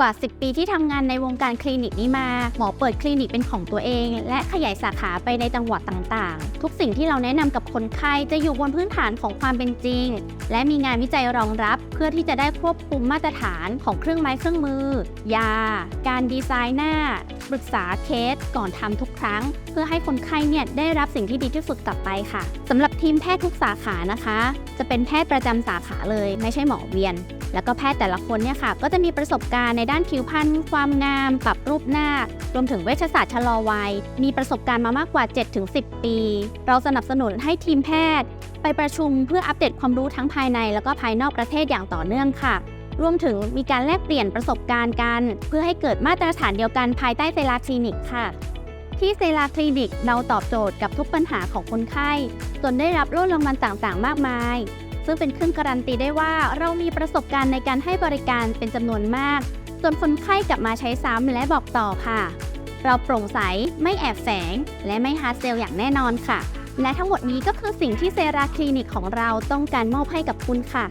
กว่า 10 ปีที่ทำงานในวงการคลินิกนี้มา หมอเปิดคลินิกเป็นของตัวเอง และขยายสาขาไปในจังหวัดต่างๆ ทุกสิ่งที่เราแนะนำกับคนไข้จะอยู่บนพื้นฐานของความเป็นจริง และมีงานวิจัยรองรับ เพื่อที่จะได้ควบคุมมาตรฐานของเครื่องไม้เครื่องมือ ยา การดีไซน์หน้า ปรึกษาเคสก่อนทำทุกครั้ง เพื่อให้คนไข้เนี่ยได้รับสิ่งที่ดีที่สุดกลับไปค่ะสำหรับทีมแพทย์ทุกสาขานะคะ จะเป็นแพทย์ประจำสาขาเลย ไม่ใช่หมอเวียน แล้วก็แพทย์แต่ละคนเนี่ยค่ะก็จะมีประสบการณ์ในด้านผิวพรรณความงาม ปรับรูปหน้า รวมถึงเวชศาสตร์ชะลอวัย มีประสบการณ์มามากกว่า 7-10 ปี เราสนับสนุนให้ทีมแพทย์ ไปประชุมเพื่ออัปเดตความรู้ทั้งภายใน แล้วก็ภายนอกประเทศอย่างต่อเนื่องค่ะรวมถึงมีการแลกเปลี่ยนประสบการณ์กัน เพื่อให้เกิดมาตรฐานเดียวกันภายใต้เซราคลินิกค่ะ ที่เซราคลินิกเราตอบโจทย์กับทุกปัญหาของคนไข้ จนได้รับโล่รางวัลต่างๆ มากมาย ซึ่งเป็นเครื่องการันตีได้ว่าเรามีประสบการณ์ในการให้บริการเป็นจำนวนมาก จนคนไข้กลับมาใช้ซ้ำและบอกต่อค่ะ เราโปร่งใสไม่แอบแฝง และไม่ฮาร์ดเซลอย่างแน่นอนค่ะ และทั้งหมดนี้ก็คือสิ่งที่เซราคลินิกของเราต้องการมอบให้กับคุณค่ะ